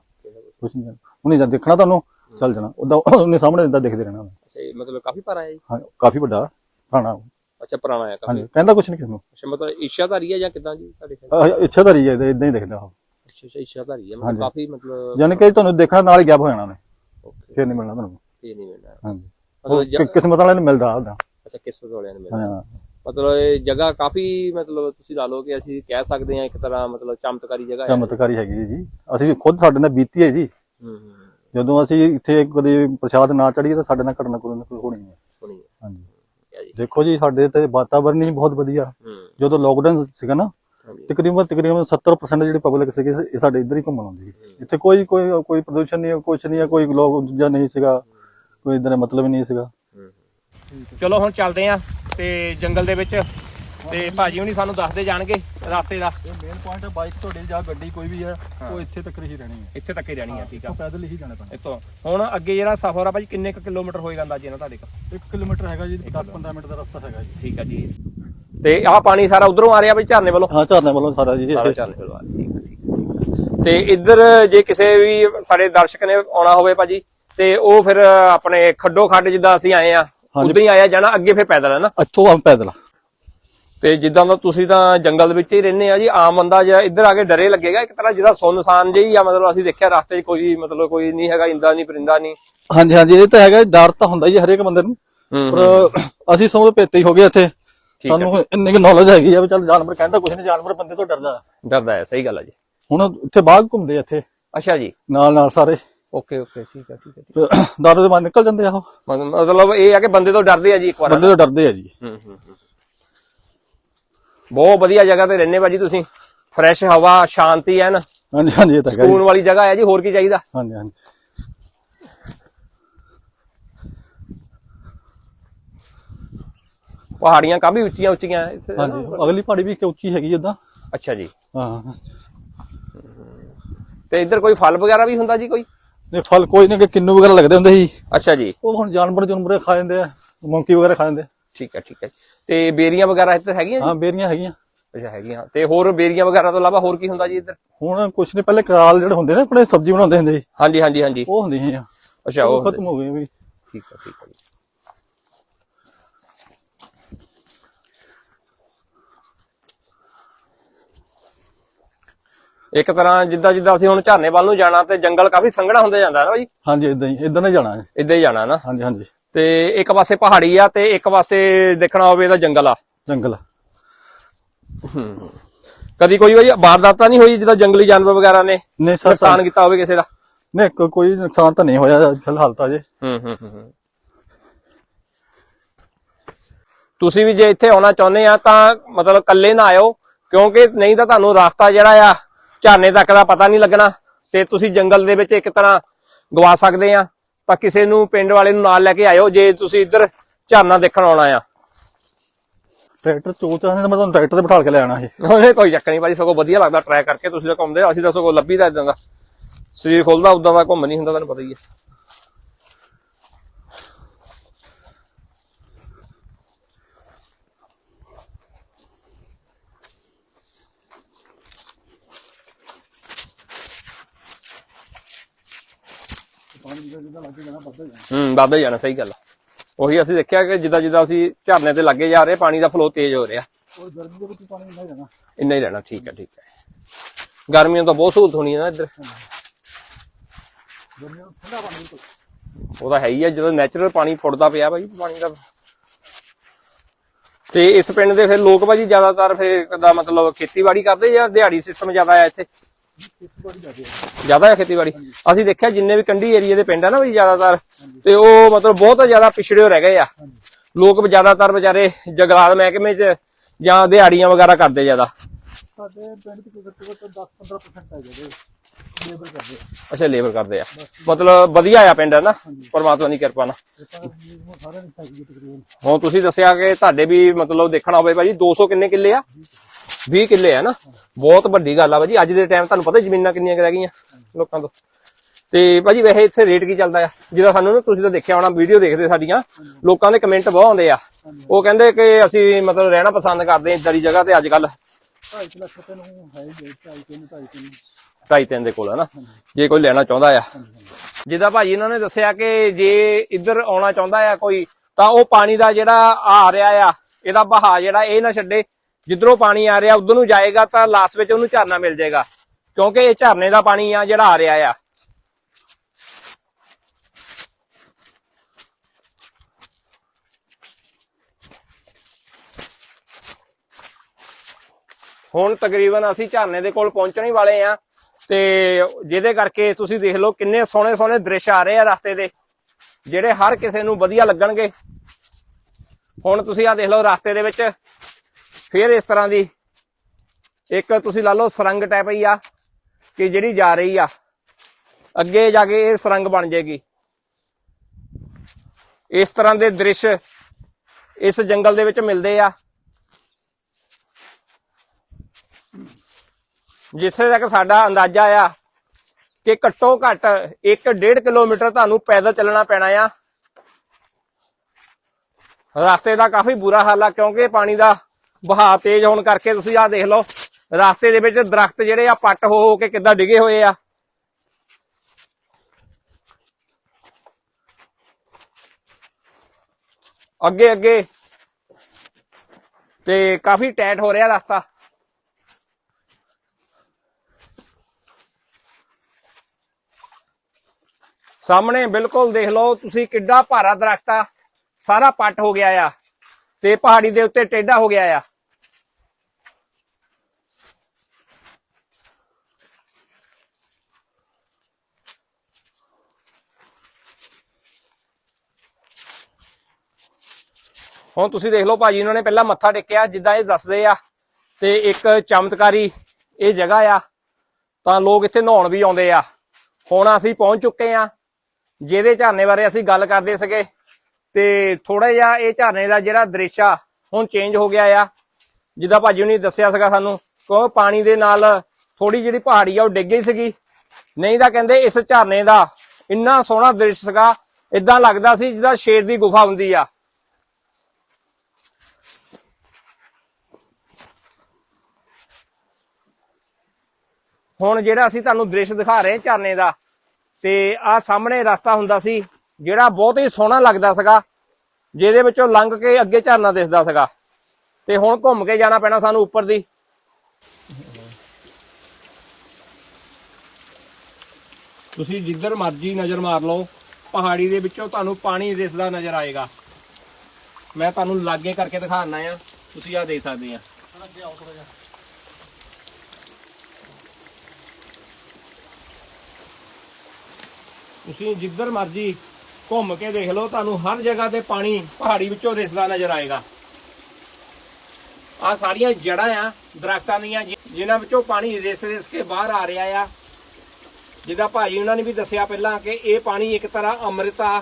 B: ਕੁਛ ਨਹੀਂ। ਉਹਨੇ ਜਦ ਦੇਖਣਾ ਤੁਹਾਨੂੰ ਚੱਲ ਜਾਣਾ। ਉਹਦਾ ਉਹਨੇ ਸਾਹਮਣੇ ਇਦਾਂ ਦੇਖਦੇ ਰਹਿਣਾ।
A: ਅੱਛਾ ਮਤਲਬ ਕਾਫੀ ਪਰ ਆਇਆ ਜੀ?
B: ਹਾਂ ਕਾਫੀ ਵੱਡਾ ਪੁਰਾਣਾ।
A: ਅੱਛਾ ਪੁਰਾਣਾ ਆ ਕਾਫੀ।
B: ਹਾਂਜੀ। ਕਹਿੰਦਾ ਕੁਛ ਨਹੀਂ ਕਿਸ ਨੂੰ।
A: ਅੱਛਾ ਮਤਲਬ ਇੱਛਾਧਾਰੀ ਹੈ ਜਾਂ ਕਿਦਾਂ ਜੀ ਤੁਹਾਡੇ
B: ਇੱਛਾਧਾਰੀ ਹੈ ਇਦਾਂ ਹੀ ਦੇਖਦਾ ਉਹ।
A: ਅੱਛਾ ਅੱਛਾ ਇੱਛਾਧਾਰੀ ਹੈ। ਮਤਲਬ। ਕਾਫੀ ਮਤਲਬ
B: ਯਾਨੀ ਕਿ ਤੁਹਾਨੂੰ ਦੇਖਣਾ ਨਾਲ ਹੀ ਗੈਪ ਹੋ ਜਾਣਾ ਨੇ
A: ਓਕੇ।
B: ਫਿਰ ਨਹੀਂ ਮਿਲਣਾ ਤੁਹਾਨੂੰ।
A: ਇਹ ਨਹੀਂ ਮਿਲਣਾ।
B: ਹਾਂਜੀ। ਉਹ
A: ਜ-
B: ਕਿ- ਕਿਸਮਤ ਵਾਲਿਆਂ ਨੂੰ ਮਿਲਦਾ ਉਹਦਾ
A: ਅੱਛਾ ਕਿਸਮਤ ਵਾਲਿਆਂ ਨੇ ਮਿਲਣਾ
B: ਹਾਂ।
A: ਮਤਲਬ ਇਹ ਜਗ੍ਹਾ ਕਾਫੀ ਮਤਲਬ ਤੁਸੀਂ ਲਾ ਲਓ ਕਿ ਅਸੀਂ ਕਹਿ ਸਕਦੇ ਹਾਂ ਇੱਕ ਤਰ੍ਹਾਂ ਮਤਲਬ ਚਮਤਕਾਰੀ ਜਗ੍ਹਾ ਹੈ।
B: ਚਮਤਕਾਰੀ ਹੈਗੀ ਹੈ ਜੀ। ਅਸੀਂ ਖੁਦ ਸਾਡੇ ਨਾਲ ਬੀਤੀ ਹੈ ਜੀ।
A: ਹੂੰ ਹੂੰ
B: ਜਦੋਂ ਅਸੀਂ ਇੱਥੇ ਕਦੇ ਪ੍ਰਸ਼ਾਦ ਨਾ ਚੜੀਏ ਤਾਂ ਸਾਡੇ ਨਾਲ ਘਟਨਾ ਕੋਈ ਨਾ ਕੋਈ ਹੋਣੀ ਹੈ।
A: ਸੁਣੀ ਹੈ।
B: ਹਾਂਜੀ।
A: ਕਿਆ ਜੀ।
B: ਦੇਖੋ ਜੀ ਸਾਡੇ ਤੇ ਵਾਤਾਵਰਨ ਹੀ ਬਹੁਤ ਵਧੀਆ।
A: ਹੂੰ।
B: ਜਦੋਂ ਲੋਕਡਾਊਨ ਸੀਗਾ ਨਾ
A: ਹਾਂਜੀ।
B: ਤਕਰੀਬਨ ਤਕਰੀਬਨ 70% ਜਿਹੜੀ ਪਬਲਿਕ ਸੀਗੀ ਇਹ ਸਾਡੇ ਇੱਧਰ ਹੀ ਘੁੰਮਣ ਆਉਂਦੀ ਸੀ। ਇੱਥੇ ਕੋਈ ਕੋਈ ਕੋਈ ਪ੍ਰਦੂਸ਼ਣ ਨਹੀਂ ਕੁਝ ਨਹੀਂ ਹੈ ਕੋਈ ਲੋਕ ਦੂਜਾ ਨਹੀਂ ਸੀਗਾ। ਕੋਈ ਇਦਾਂ ਦਾ ਮਤਲਬ ਹੀ ਨਹੀਂ ਸੀਗਾ।
A: ਚਲੋ ਹੁਣ ਚੱਲਦੇ ਆਂ ਤੇ ਜੰਗਲ ਦੇ ਵਿੱਚ ਤੇ ਭਾਜੀ ਹੁਣੀ ਸਾਨੂੰ ਦੱਸਦੇ ਜਾਣਗੇ ਰਸਤੇ ਦਾ।
B: ਇਹ ਮੇਨ ਪੁਆਇੰਟ ਹੈ ਬਾਈਕ ਤੁਹਾਡੀ ਜਾਂ ਗੱਡੀ ਕੋਈ ਵੀ ਹੈ। ਉਹ ਇੱਥੇ ਤੱਕ ਹੀ ਰਹਿਣੀ ਹੈ
A: ਇੱਥੇ ਤੱਕ ਹੀ ਰਹਿਣੀ ਆ ਠੀਕ ਆ।
B: ਪੈਦਲ ਹੀ ਜਾਣਾ ਪੈਣਾ।
A: ਇੱਥੋਂ। ਹੁਣ ਅੱਗੇ ਜਿਹੜਾ ਸਫ਼ਰ ਆ ਭਾਜੀ ਕਿੰਨੇ ਕੁ ਕਿਲੋਮੀਟਰ ਹੋਏਗਾ ਅੰਦਾਜ਼ੇ ਨਾਲ ਤੁਹਾਡੇ ਕੋਲ
B: 1 ਕਿਲੋਮੀਟਰ ਹੈਗਾ ਜੀ 10-15 ਮਿੰਟ ਦਾ ਰਸਤਾ ਹੈਗਾ ਜੀ।
A: ਠੀਕ ਆ ਜੀ। ਤੇ ਆਹ ਪਾਣੀ ਸਾਰਾ ਉਧਰੋਂ ਆ ਰਿਹਾ ਬਈ ਝਰਨੇ ਵੱਲੋਂ?
B: ਹਾਂ ਝਰਨੇ ਵੱਲੋਂ ਸਾਰਾ ਜੀ।
A: ਸਾਰਾ ਝਰਨੇ ਵੱਲੋਂ ਆ ਰਿਹਾ। ਠੀਕ ਆ, ਠੀਕ। ਤੇ ਇੱਧਰ ਜੇ ਕਿਸੇ ਵੀ ਸਾਡੇ ਦਰਸ਼ਕ ਨੇ ਆਉਣਾ ਹੋਵੇ ਭਾਜੀ ਤੇ ਉਹ ਫਿਰ ਆਪਣੇ ਖੱਡੋ ਖੱਡ ਜਿੱਦਾਂ ਅਸੀਂ ਆਏ ਆ। ਉਦਾਂ ਹੀ ਆਇਆ ਜਾਣਾ ਅੱਗੇ ਫਿਰ ਪੈਦਲ ਹੈ ਨਾ?
B: ਇੱਥੋਂ ਆ ਪੈਦਲ।
A: ਤੇ ਜਿੱਦਾਂ ਦਾ ਤੁਸੀਂ ਤਾਂ ਜੰਗਲ ਦੇ ਵਿੱਚ ਹੀ ਰਹਿੰਦੇ ਆ ਜੀ ਆਮ ਬੰਦਾ ਜੇ ਇੱਧਰ ਆ ਕੇ ਡਰੇ ਲੱਗੇਗਾ ਇੱਕ ਤਰ੍ਹਾਂ ਜਿਹਦਾ ਸੁੰਨਸਾਨ ਜਿਹੀ ਆ ਮਤਲਬ ਅਸੀਂ ਦੇਖਿਆ ਰਸਤੇ 'ਚ ਕੋਈ ਮਤਲਬ ਕੋਈ ਨਹੀਂ ਹੈਗਾ ਇੰਦਾ ਨਹੀਂ ਪਰਿੰਦਾ ਨਹੀਂ।
B: ਹਾਂਜੀ ਹਾਂਜੀ ਇਹ ਤਾਂ ਹੈਗਾ ਡਰ ਤਾਂ ਹੁੰਦਾ ਹੀ ਹਰੇਕ ਬੰਦੇ ਨੂੰ। ਪਰ ਅਸੀਂ ਸੌਂ ਪੇਤੇ ਹੀ ਹੋ ਗਏ ਇੱਥੇ। ਸਾਨੂੰ ਇੰਨੀ ਕੁ ਨੌਲੇਜ ਹੈਗੀ ਆ ਵੀ ਚੱਲ ਜਾਨਵਰ ਕਹਿੰਦਾ ਕੁਝ ਨਹੀਂ ਜਾਨਵਰ ਬੰਦੇ ਤੋਂ ਡਰਦਾ।
A: ਡਰਦਾ ਹੈ ਸਹੀ ਗੱਲ ਆ ਜੀ।
B: ਹੁਣ ਇੱਥੇ ਬਾਗ ਘੁੰਮਦੇ ਇੱਥੇ।
A: ਅੱਛਾ ਜੀ।
B: ਨਾਲ ਨਾਲ ਸਾਰੇ।
A: ਓਕੇ ਓਕੇ ਠੀਕ ਆ ਠੀਕ ਆ ਠੀਕ
B: ਦਾਰੂ ਦੇ ਬਾਹਰ ਨਿਕਲ ਜਾਂਦੇ ਆ ਉਹ।
A: ਮਤਲਬ- ਮਤਲਬ ਇਹ ਆ ਕਿ ਬੰਦੇ ਤੋਂ ਡਰਦੇ ਆ ਜੀ ਇੱਕ ਵਾਰ
B: ਬੰਦੇ ਤੋਂ ਡਰਦੇ ਆ ਜੀ।
A: ਹੂੰ ਹੂੰ ਹੂੰ। ਬਹੁਤ ਵਧੀਆ ਜਗ੍ਹਾ ਤੇ ਰਹਿੰਦੇ ਭਾਜੀ ਤੁਸੀਂ। ਫਰੈਸ਼ ਹਵਾ ਸ਼ਾਂਤੀ ਐਨ।
B: ਹਾਂਜੀ ਹਾਂਜੀ ਇਹ ਤਾਂ ਹੈਗਾ ਜੀ।
A: ਸਕੂਨ ਵਾਲੀ ਜਗ੍ਹਾ ਹੈ ਜੀ ਹੋਰ ਕੀ ਚਾਹੀਦਾ?
B: ਹਾਂਜੀ ਹਾਂਜੀ।
A: ਪਹਾੜੀਆਂ ਕਾਫੀ ਉੱਚੀਆਂ ਉੱਚੀਆਂ ਇੱਥੇ। ਨਾ?
B: ਹਾਂਜੀ ਅਗਲੀ ਪਹਾੜੀ ਵੀ ਇੱਕ ਉੱਚੀ ਹੈਗੀ ਏਦਾਂ
A: ਅੱਛਾ ਜੀ।
B: ਹਾਂ।
A: ਤੇ ਇੱਧਰ ਕੋਈ ਫਲ ਵਗੈਰਾ ਵੀ ਹੁੰਦਾ ਜੀ ਕੋਈ?
B: ਨੇ ਫਲ ਕੋਈ ਨਹੀਂ ਕਿ ਕਿੰਨੂ ਵਗੈਰਾ ਲੱਗਦੇ ਹੁੰਦੇ ਸੀ।
A: ਅੱਛਾ ਜੀ।
B: ਉਹ ਹੁਣ ਜਾਨਵਰ ਜਨਵਰ ਖਾ ਜਾਂਦੇ ਆ ਮੰਕੀ ਵਗੈਰਾ ਖਾ ਜਾਂਦੇ।
A: ਠੀਕ ਹੈ ਠੀਕ ਹੈ ਤੇ ਬੇਰੀਆਂ ਵਗੈਰਾ ਇੱਧਰ ਹੈਗੀਆਂ ਜੀ?
B: ਹਾਂ ਬੇਰੀਆਂ ਹੈਗੀਆਂ।
A: ਅੱਛਾ ਹੈਗੀਆਂ। ਤੇ ਹੋਰ ਬੇਰੀਆਂ ਵਗੈਰਾ ਤੋਂ ਇਲਾਵਾ ਹੋਰ ਕੀ ਹੁੰਦਾ ਜੀ ਇੱਧਰ?
B: ਹੁਣ ਕੁਛ ਨੇ ਪਹਿਲੇ ਕਰਾਲ ਜਿਹੜੇ ਹੁੰਦੇ ਨੇ ਆਪਣੇ ਸਬਜ਼ੀ ਬਣਾਉਂਦੇ ਹੁੰਦੇ ਸੀ।
A: ਹਾਂਜੀ ਹਾਂਜੀ ਹਾਂਜੀ।
B: ਉਹ ਹੁੰਦੀਆਂ ਆ
A: ਅੱਛਾ
B: ਉਹ
A: ਉਹ
B: ਖਤਮ ਹੋ ਗਏ ਵੀ।
A: ਠੀਕ ਹੈ ਠੀਕ ਹੈ ਇੱਕ ਤਰ੍ਹਾਂ ਜਿੱਦਾਂ ਜਿੱਦਾਂ ਅਸੀਂ ਹੁਣ ਝਰਨੇ ਵੱਲ ਨੂੰ ਜਾਣਾ ਤੇ ਜੰਗਲ ਕਾਫੀ ਸੰਘਣਾ ਹੁੰਦਾ ਜਾਂਦਾ ਨਾ ਜੀ
B: ਹਾਂਜੀ ਇਦਾਂ ਹੀ ਇਦਾਂ ਹੀ ਜਾਣਾ ਹੈ।
A: ਇੱਦਾਂ ਹੀ ਜਾਣਾ ਨਾ?
B: ਹਾਂਜੀ ਹਾਂਜੀ।
A: ਤੇ ਇੱਕ ਪਾਸੇ ਪਹਾੜੀ ਆ ਤੇ ਇੱਕ ਪਾਸੇ ਦੇਖਣਾ ਹੋਵੇ ਤਾਂ ਜੰਗਲ ਆ।
B: ਜੰਗਲ
A: ਕਦੀ ਕੋਈ ਵੀ ਵਾਰਦਾਤ ਨਹੀਂ ਹੋਈ ਜਿੱਦਾਂ ਜੰਗਲੀ ਜਾਨਵਰ ਵਗੈਰਾ ਨੇ?
B: ਨਹੀਂ ਸਰ
A: ਨੁਕਸਾਨ ਕੀਤਾ ਹੋਵੇ ਕਿਸੇ ਦਾ?
B: ਨਹੀਂ ਕੋ- ਕੋਈ ਨੁਕਸਾਨ ਤਾਂ ਨਹੀਂ ਹੋਇਆ ਫਿਲਹਾਲ ਤਾਂ ਜੇ।
A: ਹੂੰ ਹੂੰ ਹੂੰ, ਹੂੰ। ਤੁਸੀਂ ਵੀ ਜੇ ਇੱਥੇ ਆਉਣਾ ਚਾਹੁੰਦੇ ਆ ਤਾਂ ਮਤਲਬ ਇਕੱਲੇ ਨਾ ਆਇਓ ਕਿਉਂਕਿ ਨਹੀਂ ਤਾਂ ਤੁਹਾਨੂੰ ਰਸਤਾ ਜਿਹੜਾ ਆ ਝਰਨੇ ਤੱਕ ਦਾ ਪਤਾ ਨਹੀਂ ਲੱਗਣਾ ਤੇ ਤੁਸੀਂ ਜੰਗਲ ਦੇ ਵਿੱਚ ਇੱਕ ਤਰ੍ਹਾਂ ਗਵਾ ਸਕਦੇ ਆ। ਤਾਂ ਕਿਸੇ ਨੂੰ ਪਿੰਡ ਵਾਲੇ ਨੂੰ ਨਾਲ ਲੈ ਕੇ ਆਇਓ ਜੇ ਤੁਸੀਂ ਇੱਧਰ ਝਰਨਾ ਦੇਖਣ ਆਉਣਾ ਆ।
B: ਟਰੈਕਟਰ ਚੋਚਾ ਨੇ ਤਾਂ ਮੈਂ ਤੁਹਾਨੂੰ ਟਰੈਕਟਰ ਤੇ ਬਿਠਾ ਕੇ ਲੈ ਆਣਾ
A: ਉਹਨੇ ਕੋਈ ਚੱਕਰ ਨਹੀਂ ਭਾਜੀ ਸਗੋਂ ਵਧੀਆ ਲੱਗਦਾ ਟਰਾਈ ਕਰਕੇ ਤੁਸੀਂ ਤਾਂ ਘੁੰਮਦੇ ਅਸੀਂ ਤਾਂ ਸਗੋਂ ਲੱਭੀ ਦਾ ਇਦਾਂ ਦਾ। ਸਰੀਰ ਖੁੱਲਦਾ ਉਦਾਂ ਦਾ ਘੁੰਮ ਨਹੀਂ ਹੁੰਦਾ ਤੁਹਾਨੂੰ ਪਤਾ ਹੀ ਹੈ। ਹੂੰ ਵੱਧਦਾ ਜਾਣਾ ਸਹੀ ਗੱਲ। ਉਹੀ ਅਸੀਂ ਦੇਖਿਆ ਕਿ ਜਿੱਦਾਂ ਜਿੱਦਾਂ ਅਸੀਂ ਝਰਨੇ ਤੇ ਲੱਗੇ ਜਾ ਰਹੇ ਪਾਣੀ ਦਾ ਫਲੋ ਤੇਜ਼ ਹੋ ਰਿਹਾ।
B: ਔਰ ਗਰਮੀ ਦੇ ਵਿੱਚ ਪਾਣੀ ਨਹੀਂ ਜਾਣਾ
A: ਇੰਨਾ ਹੀ ਰਹਿਣਾ ਠੀਕ ਹੈ ਠੀਕ ਹੈ ਗਰਮੀਆਂ ਤੋਂ ਬਹੁਤ ਸਹੂਲਤ ਹੋਣੀ ਹੈ ਨਾ ਇੱਧਰ।
B: ਗਰਮੀ ਨੂੰ ਠੰਡਾ ਪਾਣੀ ਬਿਲਕੁਲ।
A: ਉਹ ਤਾਂ ਹੈ ਹੀ ਆ ਜਦੋਂ ਨੈਚੁਰਲ ਪਾਣੀ ਫੁੱਟਦਾ ਪਿਆ ਬਾਈ ਪਾਣੀ ਦਾ। ਤੇ ਇਸ ਪਿੰਡ ਦੇ ਫਿਰ ਲੋਕ ਭਾਜੀ ਜ਼ਿਆਦਾਤਰ ਫਿਰ ਦਾ ਮਤਲਬ ਖੇਤੀਬਾੜੀ ਕਰਦੇ ਜਾਂ ਦਿਹਾੜੀ ਸਿਸਟਮ ਜ਼ਿਆਦਾ ਆ ਇੱਥੇ? ਜ਼ਿਆਦਾ ਹੈ ਖੇਤੀਬਾੜੀ। ਅਸੀਂ ਦੇਖਿਆ ਜਿੰਨੇ ਵੀ ਕੰਢੀ ਏਰੀਆ ਦੇ ਪਿੰਡ ਆ ਨਾ ਵੀ ਜ਼ਿਆਦਾਤਰ ਤੇ ਉਹ ਮਤਲਬ ਬਹੁਤ ਜ਼ਿਆਦਾ ਪਿਛੜੇ ਹੋ ਰਹਿ ਗਏ ਆ। ਲੋਕ ਜ਼ਿਆਦਾਤਰ ਵਿਚਾਰੇ ਜੰਗਲਾਤ ਮਹਿਕਮੇ 'ਚ ਜਾਂ ਦਿਹਾੜੀਆਂ ਵਗੈਰਾ ਕਰਦੇ ਜ਼ਿਆਦਾ।
B: ਸਾਡੇ ਪਿੰਡ ਚ ਘੱਟੋ ਘੱਟ 10-15% ਆ ਜਾਂਦੇ ਲੇਬਰ ਕਰਦੇ
A: ਅੱਛਾ ਲੇਬਰ ਕਰਦੇ ਆ। ਮਤਲਬ ਵਧੀਆ ਆ ਪਿੰਡ ਹੈ ਨਾ? ਪਰਮਾਤਮਾ ਦੀ ਕਿਰਪਾ ਨਾਲ।
B: ਹੁਣ
A: ਤੁਸੀਂ ਦੱਸਿਆ ਕਿ ਤੁਹਾਡੇ ਵੀ ਮਤਲਬ ਦੇਖਣਾ ਹੋਵੇ ਭਾਜੀ 200 ਕਿੰਨੇ ਕਿੱਲੇ ਆ? 20 ਕਿੱਲੇ ਆ ਨਾ। ਬਹੁਤ ਵੱਡੀ ਗੱਲ ਆ ਭਾਜੀ। ਅੱਜ ਦੇ ਟਾਈਮ ਤੁਹਾਨੂੰ ਪਤਾ ਜ਼ਮੀਨਾਂ ਕਿੰਨੀਆਂ ਰਹਿ ਗਈਆਂ ਲੋਕਾਂ ਤੋਂ। ਤੇ ਭਾਜੀ ਵੈਸੇ ਇੱਥੇ ਰੇਟ ਕੀ ਚੱਲਦਾ ਆ? ਜਿਹਦਾ ਸਾਨੂੰ ਨਾ ਤੁਸੀਂ ਤਾਂ ਦੇਖਿਆ ਹੋਣਾ ਵੀਡੀਓ ਦੇਖਦੇ ਸਾਡੀਆਂ। ਲੋਕਾਂ ਦੇ ਕਮੈਂਟ ਬਹੁਤ ਆਉਂਦੇ ਆ। ਉਹ ਕਹਿੰਦੇ ਕਿ ਅਸੀਂ ਮਤਲਬ ਰਹਿਣਾ ਪਸੰਦ ਕਰਦੇ ਇਦਾਂ ਦੀ ਜਗ੍ਹਾ ਤੇ ਅੱਜ ਕੱਲ
B: 2.5 ਲੱਖ ਰੁਪਏ ਨੂੰ ਹੈ ਹੀ 2.5 ਤਿੰਨ 2.5 ਤਿੰਨ।
A: ਢਾਈ ਤਿੰਨ ਦੇ ਕੋਲ ਹੈ ਨਾ। ਜੇ ਕੋਈ ਲੈਣਾ ਚਾਹੁੰਦਾ ਆ। ਜਿੱਦਾਂ ਭਾਜੀ ਇਹਨਾਂ ਨੇ ਦੱਸਿਆ ਕਿ ਜੇ ਇੱਧਰ ਆਉਣਾ ਚਾਹੁੰਦਾ ਆ ਕੋਈ ਤਾਂ ਉਹ ਪਾਣੀ ਦਾ ਜਿਹੜਾ ਆ ਰਿਹਾ ਆ ਇਹਦਾ ਬਹਾ ਜਿਹੜਾ ਇਹ ਨਾ ਛੱਡੇ। ਜਿੱਧਰੋਂ ਪਾਣੀ ਆ ਰਿਹਾ, ਉਧਰ ਨੂੰ ਜਾਏਗਾ ਤਾਂ ਲਾਸਟ ਵਿੱਚ ਉਹਨੂੰ ਝਰਨਾ ਮਿਲ ਜਾਏਗਾ। ਕਿਉਂਕਿ ਇਹ ਝਰਨੇ ਦਾ ਪਾਣੀ ਆ ਜਿਹੜਾ ਆ ਰਿਹਾ ਆ। ਹੁਣ ਤਕਰੀਬਨ ਅਸੀਂ ਝਰਨੇ ਦੇ ਕੋਲ ਪਹੁੰਚਣ ਹੀ ਵਾਲੇ ਆ ਤੇ ਜਿਹਦੇ ਕਰਕੇ ਤੁਸੀਂ ਦੇਖ ਲਓ ਕਿੰਨੇ ਸੋਹਣੇ ਸੋਹਣੇ ਦ੍ਰਿਸ਼ ਆ ਰਹੇ ਆ ਰਸਤੇ ਦੇ, ਜਿਹੜੇ ਹਰ ਕਿਸੇ ਨੂੰ ਵਧੀਆ ਲੱਗਣਗੇ। ਹੁਣ ਤੁਸੀਂ ਆ ਦੇਖ ਲਓ ਰਸਤੇ ਦੇ ਵਿੱਚ ਫਿਰ ਇਸ ਤਰ੍ਹਾਂ ਦੀ। ਇੱਕ ਤੁਸੀਂ ਲਾ ਲਓ ਸਰੰਗ ਟਾਈਪ ਹੀ ਆ, ਕਿ ਜਿਹੜੀ ਜਾ ਰਹੀ ਆ। ਅੱਗੇ ਜਾ ਕੇ ਇਹ ਸਰੰਗ ਬਣ ਜਾਏਗੀ। ਇਸ ਤਰ੍ਹਾਂ ਦੇ ਦ੍ਰਿਸ਼ ਇਸ ਜੰਗਲ ਦੇ ਵਿੱਚ ਮਿਲਦੇ ਆ। ਜਿੱਥੇ ਤੱਕ ਸਾਡਾ ਅੰਦਾਜ਼ਾ ਆ ਕਿ ਘੱਟੋ ਘੱਟ 1.5 ਕਿਲੋਮੀਟਰ ਤੁਹਾਨੂੰ ਪੈਦਲ ਚੱਲਣਾ ਪੈਣਾ ਆ। ਰਸਤੇ ਦਾ ਕਾਫੀ ਬੁਰਾ ਹਾਲ ਆ, ਕਿਉਂਕਿ ਪਾਣੀ ਦਾ ਵਹਾਅ ਤੇਜ਼ ਹੋਣ ਕਰਕੇ ਤੁਸੀਂ ਆਹ ਦੇਖ ਲਓ, ਰਸਤੇ ਦੇ ਵਿੱਚ ਦਰਖਤ ਜਿਹੜੇ ਆ ਪੱਟ ਹੋ ਹੋ ਕੇ ਕਿੱਦਾਂ ਡਿਗੇ ਹੋਏ ਆ। ਅੱਗੇ ਅੱਗੇ। ਤੇ ਕਾਫੀ ਟਾਈਟ ਹੋ ਰਿਹਾ ਰਸਤਾ। ਸਾਹਮਣੇ ਬਿਲਕੁਲ ਦੇਖ ਲਓ, ਤੁਸੀਂ ਕਿੱਡਾ ਭਾਰਾ ਦਰਖਤ ਆ, ਸਾਰਾ ਪੱਟ ਹੋ ਗਿਆ ਆ ਤੇ ਪਹਾੜੀ ਦੇ ਉੱਤੇ ਟੇਢਾ ਹੋ ਗਿਆ ਆ। ਹੁਣ ਤੁਸੀਂ ਦੇਖ ਲਓ ਭਾਜੀ ਉਹਨਾਂ ਨੇ ਪਹਿਲਾਂ ਮੱਥਾ ਟੇਕਿਆ, ਜਿੱਦਾਂ ਇਹ ਦੱਸਦੇ ਆ, ਤੇ ਇੱਕ ਚਮਤਕਾਰੀ ਇਹ ਜਗ੍ਹਾ ਆ, ਤਾਂ ਲੋਕ ਇੱਥੇ ਨਹਾਉਣ ਵੀ ਆਉਂਦੇ ਆ। ਹੁਣ ਅਸੀਂ ਪਹੁੰਚ ਚੁੱਕੇ ਆ, ਜਿਹਦੇ ਝਰਨੇ ਬਾਰੇ ਅਸੀਂ ਗੱਲ ਕਰਦੇ ਸੀਗੇ, ਤੇ ਥੋੜਾ ਜਿਹਾ ਇਹ ਝਰਨੇ ਦਾ ਜਿਹੜਾ ਦ੍ਰਿਸ਼ ਆ, ਹੁਣ ਚੇਂਜ ਹੋ ਗਿਆ ਆ। ਜਿੱਦਾਂ ਭਾਜੀ ਹੁਣੀ ਦੱਸਿਆ ਸੀਗਾ ਸਾਨੂੰ ਕਿ ਪਾਣੀ ਦੇ ਨਾਲ ਥੋੜੀ ਜਿਹੜੀ ਪਹਾੜੀ ਆ, ਉਹ ਡਿੱਗ ਗਈ ਸੀਗੀ। ਨਹੀਂ ਤਾਂ ਕਹਿੰਦੇ ਇਸ ਝਰਨੇ ਦਾ ਇੰਨਾ ਸੋਹਣਾ ਦ੍ਰਿਸ਼ ਸੀਗਾ ਇਦਾਂ ਲੱਗਦਾ ਸੀ ਜਿੱਦਾਂ ਸ਼ੇਰ ਦੀ ਗੁਫਾ ਹੁੰਦੀ ਆ। ਹੁਣ ਜਿਹੜਾ ਅਸੀਂ ਤੁਹਾਨੂੰ ਦ੍ਰਿਸ਼ ਦਿਖਾ ਰਹੇ ਝਰਨੇ ਦਾ, ਤੇ ਆ ਸਾਹਮਣੇ ਰਸਤਾ ਹੁੰਦਾ ਸੀ, ਜਿਹੜਾ ਬਹੁਤ ਹੀ ਸੋਹਣਾ ਲੱਗਦਾ ਸੀਗਾ, ਜਿਹਦੇ ਵਿੱਚੋਂ ਲੰਘ ਕੇ ਅੱਗੇ ਝਰਨਾ ਦਿਸਦਾ ਸੀਗਾ। ਤੇ ਹੁਣ ਘੁੰਮ ਕੇ ਜਾਣਾ ਪੈਣਾ ਸਾਨੂੰ ਉੱਪਰ ਦੀ। ਤੁਸੀਂ ਜਿੱਧਰ ਮਰਜ਼ੀ ਨਜ਼ਰ ਮਾਰ ਲਓ, ਪਹਾੜੀ ਦੇ ਵਿੱਚੋਂ ਤੁਹਾਨੂੰ ਪਾਣੀ ਦਿਸਦਾ ਨਜ਼ਰ ਆਏਗਾ। ਮੈਂ ਤੁਹਾਨੂੰ ਲਾਗੇ ਕਰਕੇ ਦਿਖਾਉਣਾ ਆ ਤੁਸੀਂ ਆ ਦੇਖ ਸਕਦੇ ਆ। ਤੁਸੀਂ ਜਿੱਧਰ ਮਰਜ਼ੀ ਘੁੰਮ ਕੇ ਦੇਖ ਲਓ, ਤੁਹਾਨੂੰ ਹਰ ਜਗ੍ਹਾ ਤੇ ਪਾਣੀ ਪਹਾੜੀ ਵਿੱਚੋਂ ਦਿਸਦਾ ਨਜ਼ਰ ਆਏਗਾ। ਆ ਸਾਰੀਆਂ ਜੜਾਂ ਆ, ਦਰਖਤਾਂ ਦੀਆਂ, ਜਿ- ਜਿਨ੍ਹਾਂ ਵਿੱਚੋਂ ਪਾਣੀ ਰਿਸ ਰਿਸ ਕੇ ਬਾਹਰ ਆ ਰਿਹਾ ਆ। ਜਿੱਦਾਂ ਭਾਜੀ ਉਹਨਾਂ ਨੇ ਵੀ ਦੱਸਿਆ ਪਹਿਲਾਂ ਕਿ ਇਹ ਪਾਣੀ ਇੱਕ ਤਰ੍ਹਾਂ ਅੰਮ੍ਰਿਤ ਆ,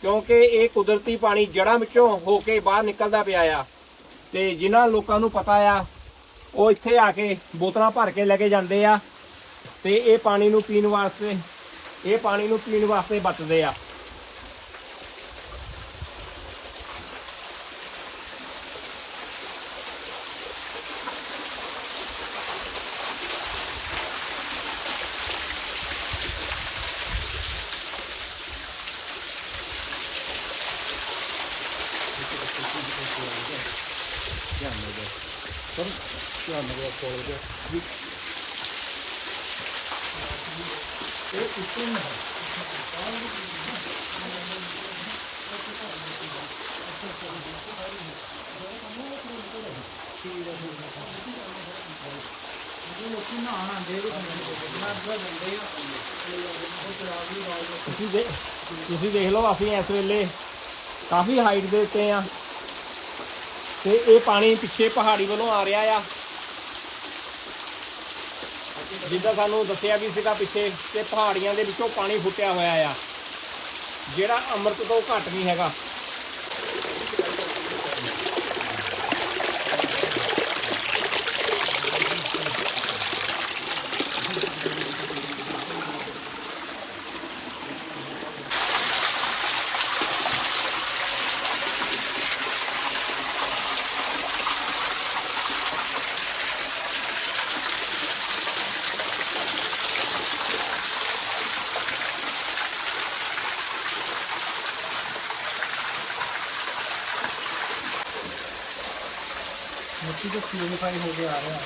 A: ਕਿਉਂਕਿ ਇਹ ਕੁਦਰਤੀ ਪਾਣੀ ਜੜਾਂ ਵਿੱਚੋਂ ਹੋ ਕੇ ਬਾਹਰ ਨਿਕਲਦਾ ਪਿਆ ਆ। ਤੇ ਜਿਨ੍ਹਾਂ ਲੋਕਾਂ ਨੂੰ ਪਤਾ ਆ, ਉਹ ਇੱਥੇ ਆ ਕੇ ਬੋਤਲਾਂ ਭਰ ਕੇ ਲੈ ਕੇ ਜਾਂਦੇ ਆ। ਤੇ ਇਹ ਪਾਣੀ ਨੂੰ ਪੀਣ ਵਾਸਤੇ ਇਹ ਪਾਣੀ ਨੂੰ ਪੀਣ ਵਾਸਤੇ ਵਰਤਦੇ ਆ। ਤੁਸੀਂ ਦੇ ਤੁਸੀਂ ਦੇਖ ਲਓ ਅਸੀਂ ਇਸ ਵੇਲੇ ਕਾਫੀ ਹਾਈਟ ਦੇ ਉੱਤੇ ਆ ਤੇ ਇਹ ਪਾਣੀ ਪਿੱਛੇ ਪਹਾੜੀ ਵੱਲੋਂ ਆ ਰਿਹਾ ਆ। ਜਿੱਦਾਂ ਸਾਨੂੰ ਦੱਸਿਆ ਵੀ ਸੀਗਾ ਪਿੱਛੇ ਤੇ ਪਹਾੜੀਆਂ ਦੇ ਵਿੱਚੋਂ ਪਾਣੀ ਫੁੱਟਿਆ ਹੋਇਆ ਆ। ਜਿਹੜਾ ਅੰਮ੍ਰਿਤ ਤੋਂ ਘੱਟ ਨਹੀਂ ਹੈਗਾ
B: ਮਿੱਟੀ ਤੋਂ ਪਿਊਰੀਫਾਈ ਹੋ ਕੇ ਆ ਰਿਹਾ।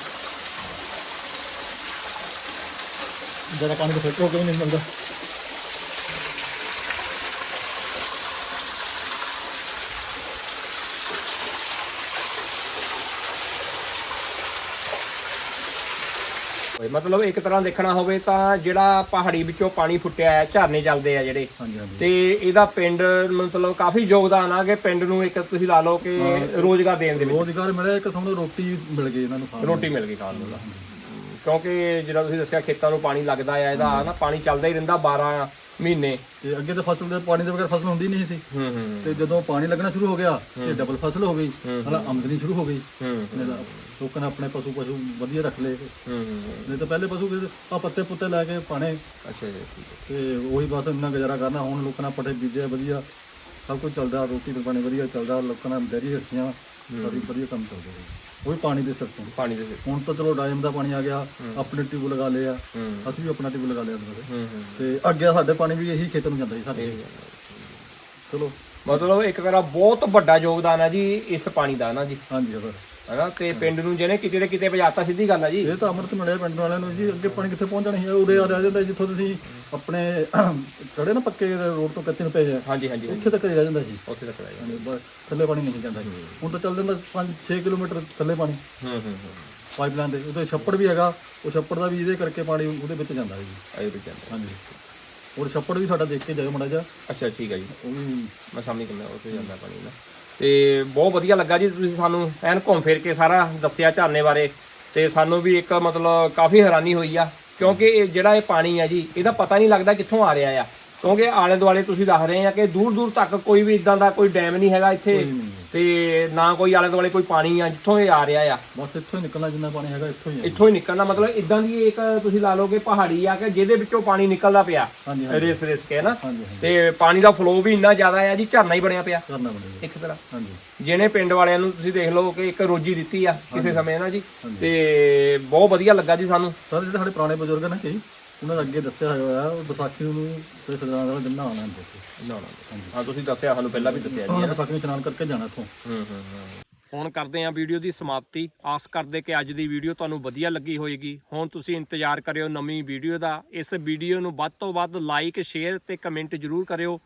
B: ਜਰਾ ਪਾਣੀ ਫਿਲਟਰ ਹੋ ਕੇ ਵੀ ਨਹੀਂ ਮਿਲਦਾ
A: ਮਤਲਬ ਇੱਕ ਤਰ੍ਹਾਂ ਦੇਖਣਾ ਹੋਵੇ ਤਾਂ ਜਿਹੜਾ ਪਹਾੜੀ ਵਿੱਚੋਂ ਪਾਣੀ ਫੁੱਟਿਆ ਹੈ ਝਰਨੇ ਚੱਲਦੇ ਆ ਜਿਹੜੇ।
B: ਹਾਂਜੀ ਹਾਂਜੀ।
A: ਤੇ ਇਹਦਾ ਪਿੰਡ ਮਤਲਬ ਕਾਫੀ ਯੋਗਦਾਨ ਆ ਕਿ ਪਿੰਡ ਨੂੰ ਇੱਕ ਤੁਸੀਂ ਲਾ ਲਓ ਕਿ ਰੋਜ਼ਗਾਰ ਦੇਣ ਦੇ ਵਿੱਚ।
B: ਰੋਜ਼ਗਾਰ ਮਿਲਿਆ ਇੱਕ ਸਾਨੂੰ ਰੋਟੀ ਮਿਲ ਗਈ ਇਹਨਾਂ ਨੂੰ ਖਾਣ ਨੂੰ।
A: ਰੋਟੀ ਮਿਲ ਗਈ ਖਾਣ ਨੂੰ ਤਾਂ। ਕਿਉਂਕਿ ਜਿਹੜਾ ਤੁਸੀਂ ਦੱਸਿਆ ਖੇਤਾਂ ਨੂੰ ਪਾਣੀ ਲੱਗਦਾ ਆ ਇਹਦਾ ਨਾ ਪਾਣੀ ਚੱਲਦਾ ਹੀ ਰਹਿੰਦਾ 12 ਮਹੀਨੇ।
B: ਤੇ ਅੱਗੇ ਤਾਂ ਫਸਲ ਦੇ ਪਾਣੀ ਦੇ ਬਗੈਰ ਫਸਲ ਹੁੰਦੀ ਨਹੀਂ ਸੀ।
A: ਹੂੰ ਹੂੰ।
B: ਤੇ ਜਦੋਂ ਪਾਣੀ ਲੱਗਣਾ ਸ਼ੁਰੂ ਹੋ ਗਿਆ ਤੇ ਡਬਲ ਫਸਲ ਹੋ ਗਈ ਮਤਲਬ ਆਮਦਨੀ ਸ਼ੁਰੂ ਹੋ ਗਈ।
A: ਹੂੰ।
B: ਤਾਂ ਲੋਕਾਂ ਨੇ ਆਪਣੇ ਪਸ਼ੂ ਪਸ਼ੂ ਵਧੀਆ ਰੱਖ ਲਏ।
A: ਹੂੰ।
B: ਨਹੀਂ ਤਾਂ ਪਹਿਲੇ ਪਸ਼ੂ ਆ ਪੱਤੇ ਪੁੱਤੇ ਲੈ ਕੇ ਪਾਣੇ
A: ਅੱਛਾ ਜੀ ਠੀਕ ਹੈ।
B: ਤੇ ਉਹੀ ਬਸ ਇੰਨਾ ਗੁਜ਼ਾਰਾ ਕਰਨਾ ਹੁਣ ਲੋਕਾਂ ਨੇ ਪੱਠੇ ਬੀਜੇ ਵਧੀਆ। ਸਭ ਕੁਝ ਚੱਲਦਾ ਰੋਟੀ ਤੇ ਪਾਣੀ ਵਧੀਆ ਚੱਲਦਾ ਲੋਕਾਂ ਨੇ ਡੈਰੀ ਰੱਖੀਆਂ ਸਾਰੀ ਵਧੀਆ ਕੰਮ ਚੱਲਦਾ। ਉਹ ਵੀ ਪਾਣੀ ਦੇ ਸਿਰ ਤੋਂ।
A: ਪਾਣੀ ਦੇ ਸਿਰ।
B: ਹੁਣ ਤਾਂ ਚਲੋ ਡਾਇਮ ਦਾ ਪਾਣੀ ਆ ਗਿਆ ਆਪਣੇ ਟਿਊਬ ਲਗਾ ਲਿਆ
A: ਹੂੰ।
B: ਅਸੀਂ ਵੀ ਆਪਣਾ ਟਿਊਬ ਲਗਾ ਲਿਆ
A: ਹੂੰ
B: ਤੇ ਅੱਗੇ ਸਾਡੇ ਪਾਣੀ ਵੀ ਇਹੀ ਖੇਤ ਨੂੰ ਜਾਂਦਾ ਸੀ ਸਾਡੇ ਚਲੋ।
A: ਮਤਲਬ ਇੱਕ ਤਰ੍ਹਾਂ ਬਹੁਤ ਵੱਡਾ ਯੋਗਦਾਨ ਹੈ ਜੀ ਇਸ ਪਾਣੀ ਦਾ ਨਾ ਜੀ।
B: ਹਾਂਜੀ ਸਰ
A: ਹੈਨਾ ਤੇ ਪਿੰਡ ਨੂੰ ਜਿਹਨੇ ਕਿਤੇ ਤੇ ਕਿਤੇ ਪਹੁੰਚਾਤਾ ਸਿੱਧੀ ਗੱਲ ਹੈ ਜੀ।
B: ਇਹ ਤਾਂ ਅੰਮ੍ਰਿਤ ਮਿਲਿਆ ਪਿੰਡ ਵਾਲਿਆਂ ਨੂੰ ਜੀ ਅੱਗੇ ਪਾਣੀ ਕਿੱਥੇ ਪਹੁੰਚਣਾ ਸੀ? ਉਰੇ ਆ ਰਹਿ ਜਾਂਦਾ ਜਿੱਥੋਂ ਤੁਸੀਂ ਆਪਣੇ ਖੜੇ ਨਾ ਪੱਕੇ ਰੋਡ ਤੋਂ ਕੱਚੇ ਨੂੰ ਭੇਜਿਆ
A: ਹਾਂਜੀ ਹਾਂਜੀ
B: ਉੱਥੇ ਤੱਕ ਰਹਿ ਜਾਂਦਾ ਸੀ।
A: ਉੱਥੇ ਤੱਕ
B: ਹਾਂਜੀ, ਬਸ ਥੱਲੇ ਪਾਣੀ ਨਹੀਂ ਜਾਂਦਾ। ਹੁਣ ਤਾਂ ਚੱਲ ਜਾਂਦਾ 5-6 ਕਿਲੋਮੀਟਰ ਥੱਲੇ ਪਾਣੀ।
A: ਹੂੰ ਹੂੰ ਹੂੰ।
B: ਪਾਈਪਲਾਈਨ ਦੇ ਉਹਦੇ ਛੱਪੜ ਵੀ ਹੈਗਾ ਉਹ ਛੱਪੜ ਦਾ ਵੀ ਇਹਦੇ ਕਰਕੇ ਪਾਣੀ ਉਹਦੇ ਵਿੱਚ ਜਾਂਦਾ ਜੀ
A: ਆਏ ਵੀ ਜਾਂਦਾ।
B: ਹਾਂਜੀ। ਔਰ ਛੱਪੜ ਵੀ ਸਾਡਾ ਦੇਖ ਕੇ ਜਾਇਓ ਮੜਾ ਜਾ
A: ਅੱਛਾ ਠੀਕ ਹੈ ਜੀ।
B: ਉਹ ਵੀ
A: ਮੈਂ ਸਾਹਮਣੇ ਕਿੰਨਾ ਉੱਥੇ ਜਾਂਦਾ ਪਾਣੀ ਨਾ। ਤੇ ਬਹੁਤ ਵਧੀਆ ਲੱਗਾ ਜੀ ਤੁਸੀਂ ਸਾਨੂੰ ਐਨ ਘੁੰਮ ਫਿਰ ਕੇ ਸਾਰਾ ਦੱਸਿਆ ਝਰਨੇ ਬਾਰੇ। ਤੇ ਸਾਨੂੰ ਵੀ ਇੱਕ ਮਤਲਬ ਕਾਫੀ ਹੈਰਾਨੀ ਹੋਈ ਆ, ਕਿਉਂਕਿ ਇਹ ਜਿਹੜਾ ਇਹ ਪਾਣੀ ਆ ਜੀ, ਇਹਦਾ ਪਤਾ ਨਹੀਂ ਲੱਗਦਾ ਕਿੱਥੋਂ ਆ ਰਿਹਾ ਆ। ਕਿਉਂਕਿ ਆਲੇ ਦੁਆਲੇ ਤੁਸੀਂ ਦੱਸ ਰਹੇ ਆ ਕਿ ਦੂਰ ਦੂਰ ਤੱਕ ਕੋਈ ਵੀ ਇਦਾਂ ਦਾ ਕੋਈ ਡੈਮ ਨਹੀਂ ਹੈਗਾ ਇੱਥੇ। ਤੇ ਨਾ ਕੋਈ ਆਲੇ ਦੁਆਲੇ ਕੋਈ ਪਾਣੀ ਆ ਜਿੱਥੋਂ ਇਹ ਆ ਰਿਹਾ ਆ।
B: ਬਸ ਇੱਥੋਂ ਹੀ ਨਿਕਲਣਾ ਜਿੰਨਾ ਪਾਣੀ ਹੈਗਾ ਇੱਥੋਂ ਹੀ
A: ਇੱਥੋਂ ਹੀ ਨਿਕਲਣਾ ਮਤਲਬ ਇਦਾਂ ਦੀ ਇੱਕ ਤੁਸੀਂ ਲਾ ਲਓ ਕਿ ਪਹਾੜੀ ਆ ਕਿ ਜਿਹਦੇ ਵਿੱਚੋਂ ਪਾਣੀ ਨਿਕਲਦਾ ਪਿਆ ਰੇਸ ਰੇਸ ਕੇ ਨਾ। ਤੇ ਪਾਣੀ ਦਾ ਫਲੋ ਵੀ ਇੰਨਾ ਜ਼ਿਆਦਾ ਆ ਜੀ ਝਰਨਾ ਹੀ ਬਣਿਆ ਪਿਆ।
B: ਕਰਨਾ ਬਣੇਗਾ
A: ਇੱਕ ਤਰ੍ਹਾਂ।
B: ਹਾਂਜੀ।
A: ਜਿਹਨੇ ਪਿੰਡ ਵਾਲਿਆਂ ਨੂੰ ਤੁਸੀਂ ਦੇਖ ਲਓ ਕਿ ਇੱਕ ਰੋਜੀ ਦਿੱਤੀ ਆ ਕਿਸੇ ਸਮੇਂ ਨਾ ਜੀ। ਤੇ ਬਹੁਤ ਵਧੀਆ ਲੱਗਾ ਜੀ ਸਾਨੂੰ।
B: ਸਰ ਜਿਹੜੇ ਸਾਡੇ ਪੁਰਾਣੇ ਬਜ਼ੁਰਗ ਨੇ ਕਈ ਉਹਨਾਂ ਨੇ ਅੱਗੇ ਦੱਸਿਆ ਹੋਇਆ ਉਹ ਵਿਸਾਖੀ ਨੂੰ ਤੇ ਸਰਦਾਰਾਂ ਦਾ ਦਿਨ ਨਹਾਉਣਾ ਹੁੰਦੇ ਸੀ
A: ਨਾ ਨਾ ਹਾਂ। ਤੁਸੀਂ ਦੱਸਿਆ ਸਾਨੂੰ ਪਹਿਲਾਂ ਵੀ ਦੱਸਿਆ
B: ਉਹਨਾਂ ਨੇ ਵਿਸਾਖੀ ਨੂੰ ਇਸ਼ਨਾਨ ਕਰਕੇ ਜਾਣਾ ਇੱਥੋਂ।
A: ਹੁਣ ਕਰਦੇ ਹਾਂ ਵੀਡੀਓ ਦੀ ਸਮਾਪਤੀ। ਆਸ ਕਰਦੇ ਕਿ ਅੱਜ ਦੀ ਵੀਡੀਓ ਤੁਹਾਨੂੰ ਵਧੀਆ ਲੱਗੀ ਹੋਏਗੀ। ਹੁਣ ਤੁਸੀਂ ਇੰਤਜ਼ਾਰ ਕਰਿਓ ਨਵੀਂ ਵੀਡੀਓ ਦਾ। ਇਸ ਵੀਡੀਓ ਨੂੰ ਵੱਧ ਤੋਂ ਵੱਧ ਲਾਈਕ ਸ਼ੇਅਰ ਤੇ ਕਮੈਂਟ ਜਰੂਰ ਕਰਿਓ।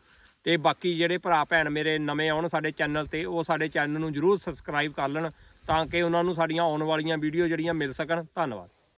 A: ਤੇ ਬਾਕੀ ਜਿਹੜੇ ਭਰਾ ਭੈਣ ਮੇਰੇ ਨਵੇਂ ਆਉਣ ਸਾਡੇ ਚੈਨਲ ਤੇ ਉਹ ਸਾਡੇ ਚੈਨਲ ਨੂੰ ਜਰੂਰ ਸਬਸਕ੍ਰਾਈਬ ਕਰ ਲੈਣ ਤਾਂ ਕਿ ਉਹਨਾਂ ਨੂੰ ਸਾਡੀਆਂ ਆਉਣ ਵਾਲੀਆਂ ਵੀਡੀਓ ਜਿਹੜੀਆਂ ਮਿਲ ਸਕਣ। ਧੰਨਵਾਦ।